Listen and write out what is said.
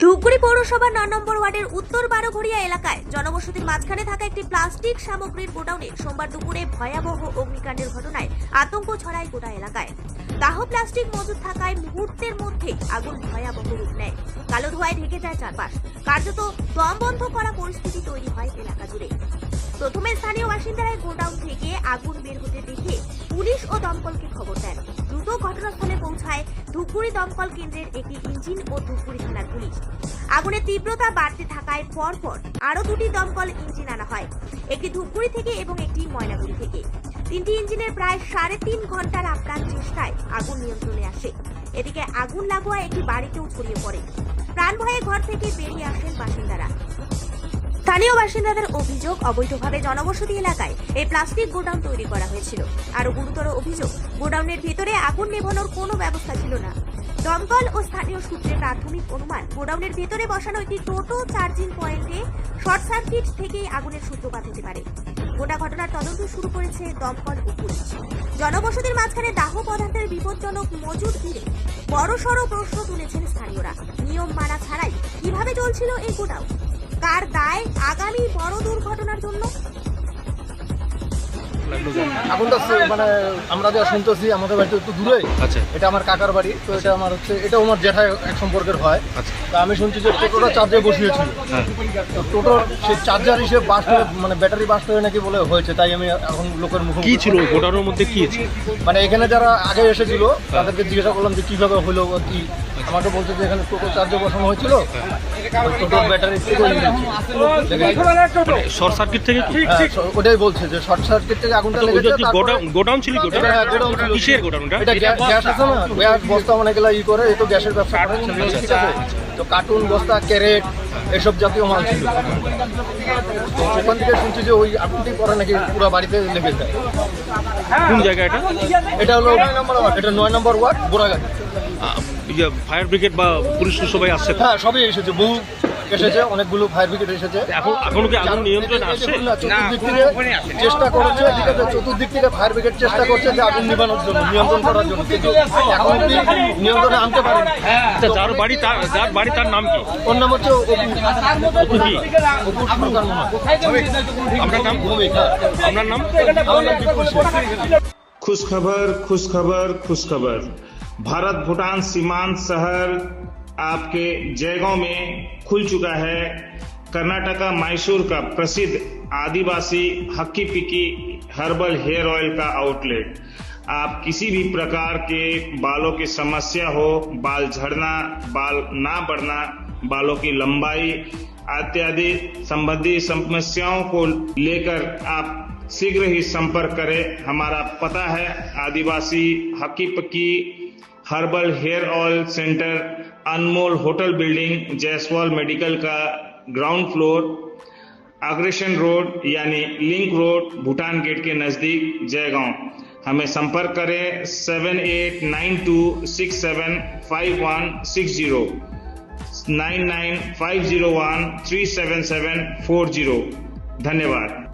ধূপগুড়ি পৌরসভার ন নম্বর ওয়ার্ডের উত্তর বারোঘড়িয়া এলাকায় জনবসতির মাঝখানে থাকা একটি প্লাস্টিক সামগ্রীর গোডাউনে সোমবার দুপুরে ভয়াবহ অগ্নিকাণ্ডের ঘটনায় আতঙ্ক ছড়ায় গোটা এলাকায়। দাহ প্লাস্টিক মজুদ থাকায় মুহূর্তের মধ্যে আগুন ভয়াবহ রূপ নেয়। কালো ধোয়ায় ঢেকে যায় চারপাশ। কার্যত দম বন্ধ করা পরিস্থিতি তৈরি হয় এলাকা জুড়ে। প্রথমে স্থানীয় বাসিন্দারা গোডাউন থেকে আগুন বের হতে দেখে পুলিশ ও দমকলকে খবর দেন। দ্রুত ঘটনাস্থলে পৌঁছায় ধূপগুড়ি দমকল কেন্দ্রের একটি ইঞ্জিন ও ধূপগুড়ি থানার পুলিশ। আগুনের তীব্রতা বাড়তে থাকায় পরপর আরও দুটি দমকল ইঞ্জিন আনা হয়, একটি ধূপগুড়ি থেকে এবং একটি ময়নাগুড়ি থেকে। তিনটি ইঞ্জিনের প্রায় সাড়ে তিন ঘণ্টার আপ্রাণ চেষ্টায় আগুন নিয়ন্ত্রণে আসে। এদিকে আগুন লাগোয়া একটি বাড়িতেও ছড়িয়ে পড়ে। প্রাণ ভয়ে ঘর থেকে বেরিয়ে আসেন বাসিন্দারা। স্থানীয় বাসিন্দাদের অভিযোগ অবৈধভাবে জনবসতি এলাকায় এই প্লাস্টিক গোডাউন তৈরি করা হয়েছিল। আরও গুরুতর অভিযোগ, গোডাউনের ভিতরে আগুন নেভানোর কোনো ব্যবস্থা ছিল না। দমকল ও স্থানীয় সূত্রে প্রাথমিক অনুমান, গোডাউনের ভেতরে বসানো একটি টোটো চার্জিং পয়েন্টে শর্ট সার্কিট থেকেই আগুনের সূত্রপাত হতে পারে। গোটা ঘটনার তদন্ত শুরু করেছে দমকল ও পুলিশ। জনবসতির মাঝখানে দাহ পদার্থের বিপজ্জনক মজুদ ঘিরে বড়সড় প্রশ্ন তুলেছেন স্থানীয়রা। নিয়ম মানা ছাড়াই কীভাবে চলছিল এই গোডাউন? কার দায় আগামী বড় দুর্ঘটনার জন্য। আগুনটা সে- মানে আমরা যা শুনতেছি আমাদের বাড়িতে একটু দূরে। আচ্ছা। এটা আমার কাকার বাড়ি তো এটা আমার হচ্ছে এটা আমার জেঠাই এক সম্পর্কের হয়। আচ্ছা। তা আমি শুনছি যে টোটোটা চার্জে বসিয়েছিল। হ্যাঁ। তো টোটোর সেই চার্জার হিসেবে বাস্ট হয়ে মানে ব্যাটারি বাস্ট হয়ে নাকি বলে হয়েছে তাই আমি এখন লোকের মুখে কি ছিল? গোডাউনের মধ্যে কি মানে এখানে যারা আগে এসেছিল তাদেরকে জিজ্ঞাসা করলাম যে কীভাবে হলো বা কি আমাকে বলতে যে এখানে টোটো চার্জে বসানো হয়েছিল। টোটোর ব্যাটারি থেকে শর্ট সার্কিট থেকে হ্যাঁ, ওটাই বলছে যে শর্ট সার্কিট থেকে আগুনটা লেগেছে কি গোডাউন ছিল। কিসের এটা গ্যাস আছে না? গ্যাস বস্তা অনেক ই করে এই তো গ্যাসের ব্যবসা করে। ঠিক আছে? তো কার্টুন বস্তা ক্যারেট এসব জাতীয় মাল ছিল। তো সেখান থেকে শুনছি যে ওই আগুনটি পরে নাকি পুরো বাড়িতে লেগে যায়। কোন জায়গা এটা? এটা হলো এটা নয় number ward Boraghat fire brigade বা পুলিশ সবাই আসছে। হ্যাঁ সবই এসেছে। বহু এসেছে অনেকগুলো ফায়ার ব্রিগেড এসেছে। এখন এখন কি আগুন নিয়ন্ত্রণে আসছে না, চতুর্দিক থেকে চেষ্টা করছে ঠিক আছে চতুর্দিক থেকে ফায়ার ব্রিগেড চেষ্টা করছে যে আগুন নিবানোর জন্য নিয়ন্ত্রণ করার জন্য। কিন্তু এখন অব্দি নিয়ন্ত্রণে আনতে পারেনি। আচ্ছা যার বাড়ি তার যার বাড়ি তার নাম কি? ওর নাম হচ্ছে অপু। কি? অপু সরকার হয়। আপনার নাম? হ্যাঁ। আপনার নাম? আমার নাম বিপুল সেন। खुश भारत भूटान सीमांत शहर आपके जयगांव में खुल चुका है। कर्नाटका मैसूर का प्रसिद्ध आदिवासी Hakki Pikki herbal hair oil का आउटलेट। आप किसी भी प्रकार के बालों की समस्या हो, बाल झड़ना, बाल ना बढ़ना, बालों की लंबाई इत्यादि संबंधी समस्याओं को लेकर आप शीघ्र ही संपर्क करें। हमारा पता है, आदिवासी Hakki Pikki herbal hair oil centre, Anmol hotel building, Jaiswal medical का ग्राउंड फ्लोर, अग्रेशन रोड यानी लिंक रोड, भूटान गेट के नज़दीक, जयगांव। हमें संपर्क करें seven eight nine two six seven five one six zero nine nine five zero one three seven seven four zero धन्यवाद।